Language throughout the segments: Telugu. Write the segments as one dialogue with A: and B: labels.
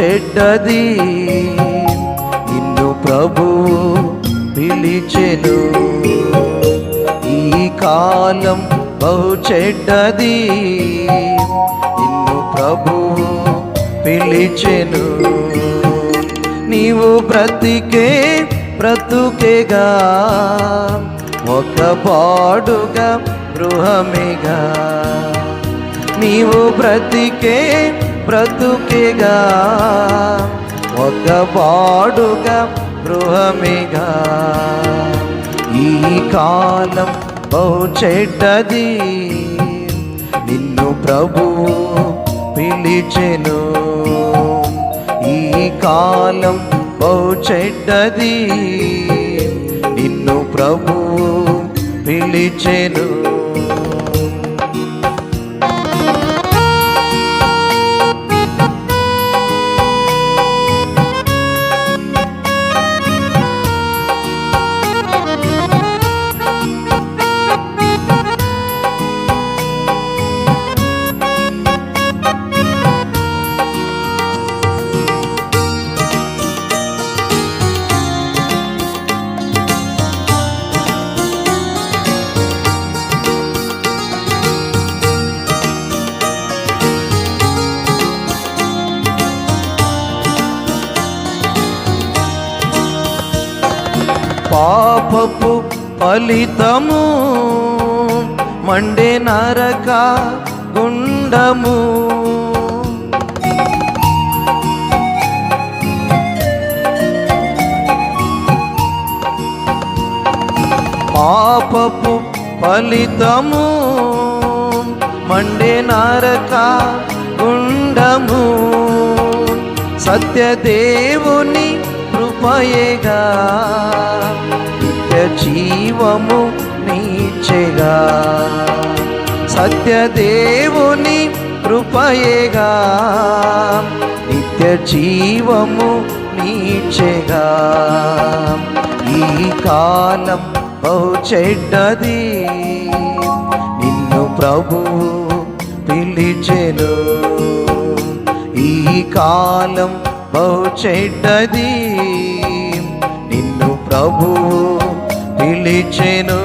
A: చెడ్డది. నిన్ను ప్రభు పిలిచెను. ఈ కాలం బహు చెడ్డది. నిన్ను ప్రభు పిలిచెను. నీవు బ్రతికే బ్రతుకేగా. ఒక పాడుగా గృహమేగా. నీవు బ్రతికే బ్రతుకిగా ఒక పాడుగా గృహమేగా. ఈ కాలం బహు చెడ్డది నిన్ను ప్రభువు పిలిచెను. ఈ కాలం బహు చెడ్డది నిన్ను ప్రభువు పిలిచెను. ఫలితము మండే నరక గుండము. పాపపు ఫలితము మండే నరక గుండము. సత్యదేవుని కృపయేగా జీవము నీచెగా. సత్యదేవుని కృపయేగా. నిత్య జీవము నీచెగా. ఈ కాలం బహు చెడ్డది. నిన్ను ప్రభువు పిలిచెను. ఈ కాలం బహు చెడ్డది. నిన్ను ప్రభువు పిలిచెను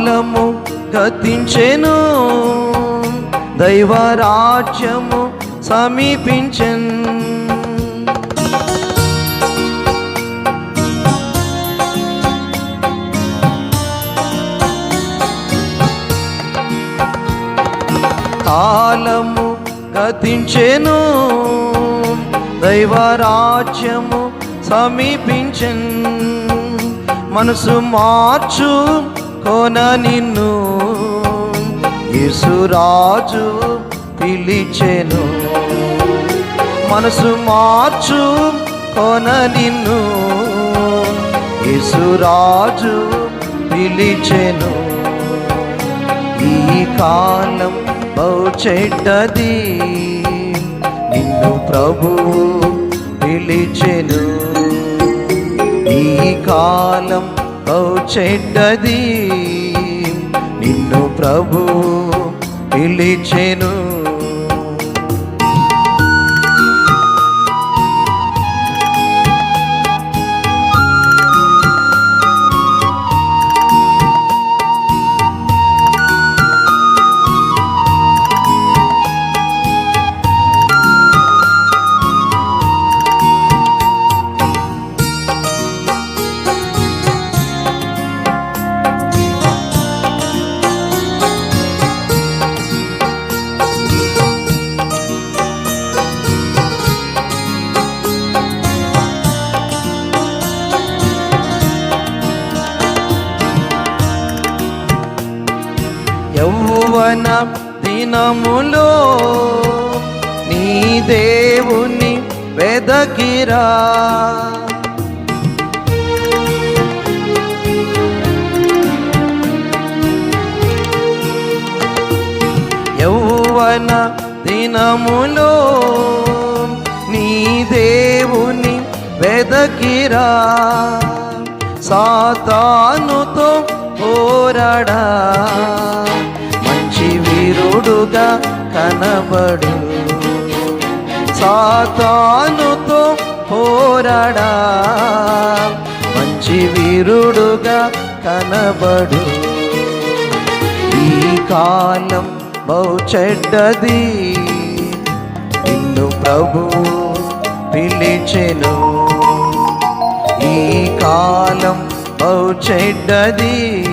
A: కాలము గతించెను దైవరాజ్యము సమీపించెన్. కాలము గతించెను దైవరాజ్యము సమీపించెన్. మనసు మార్చు కొన నిన్ను. యేసురాజు పిలిచెను. మనసు మార్చు కొన నిన్ను. యేసురాజు పిలిచెను. ఈ కాలం బహు చెడ్డది నిన్ను ప్రభువు పిలిచెను. ఈ కాలం బహు చెడ్డది ప్రభు పిలిచెను. యౌవన దినములో నీ దేవుని వెదకిరా. యౌవన దినములో నీ దేవుని వెదకిరా. సాతానుతో పోరాడా. వీరుడుగా కనబడు. సాతానుతో పోరాడా. మంచి వీరుడుగా కనబడు. ఈ కాలం బహు చెడ్డది. నిన్ను ప్రభు పిలిచెను. ఈ కాలం బహు చెడ్డది.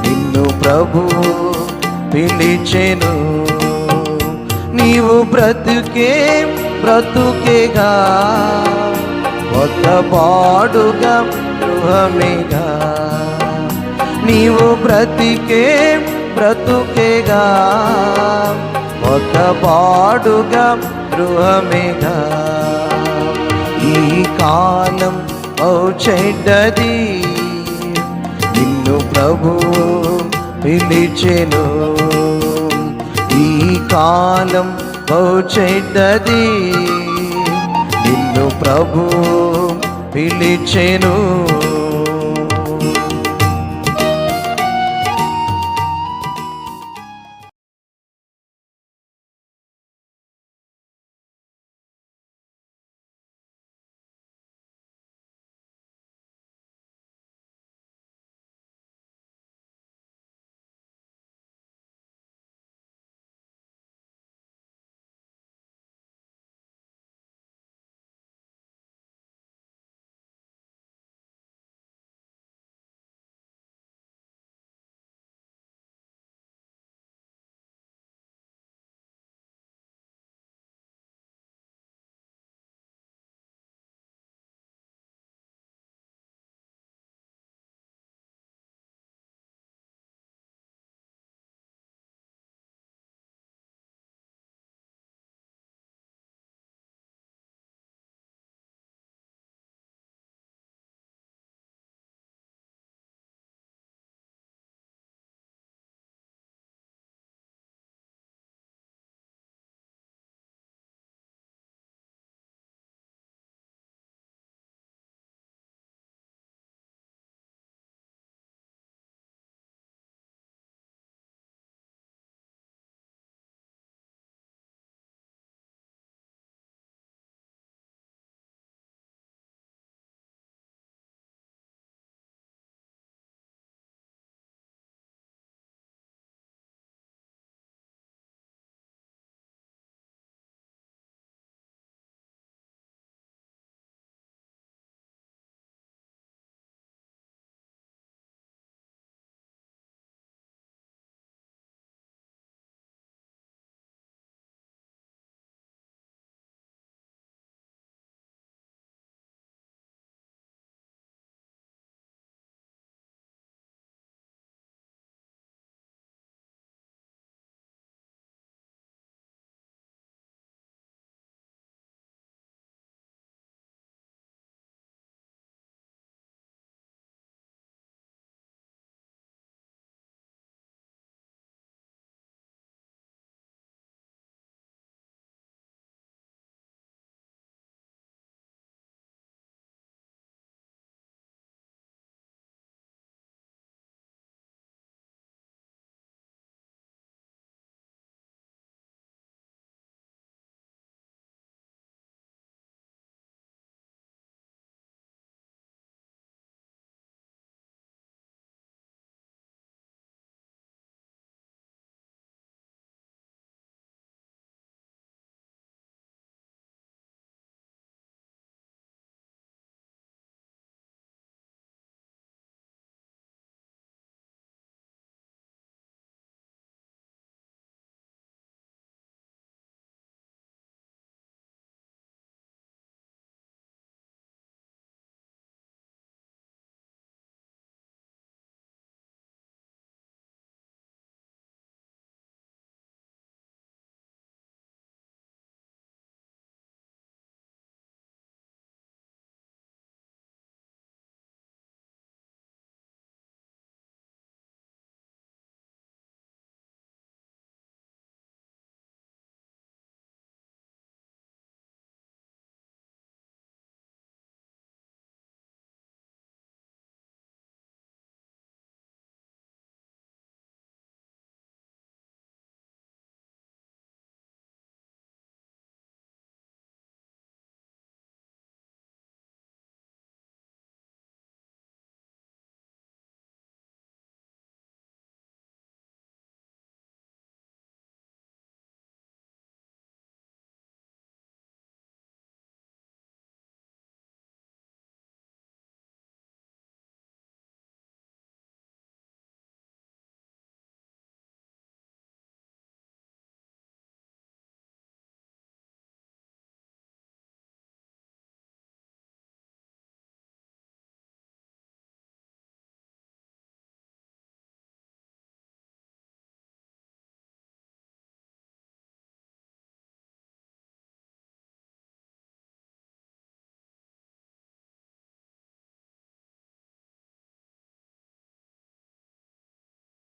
A: నిన్ను ప్రభు పిలిచెను. నీవు బ్రతుకే బ్రతుకేగా. కొత్త పాడుగా గృహమేగా. నీవు బ్రతికే బ్రతుకేగా. కొత్త పాడుగా గృహమేగా. ఈ కాలం ఓ చెడ్డది నిన్ను ప్రభువు పిలిచెను. ఈ కాలం ఓ చెడ్డది నిన్ను ప్రభు పిలిచెను.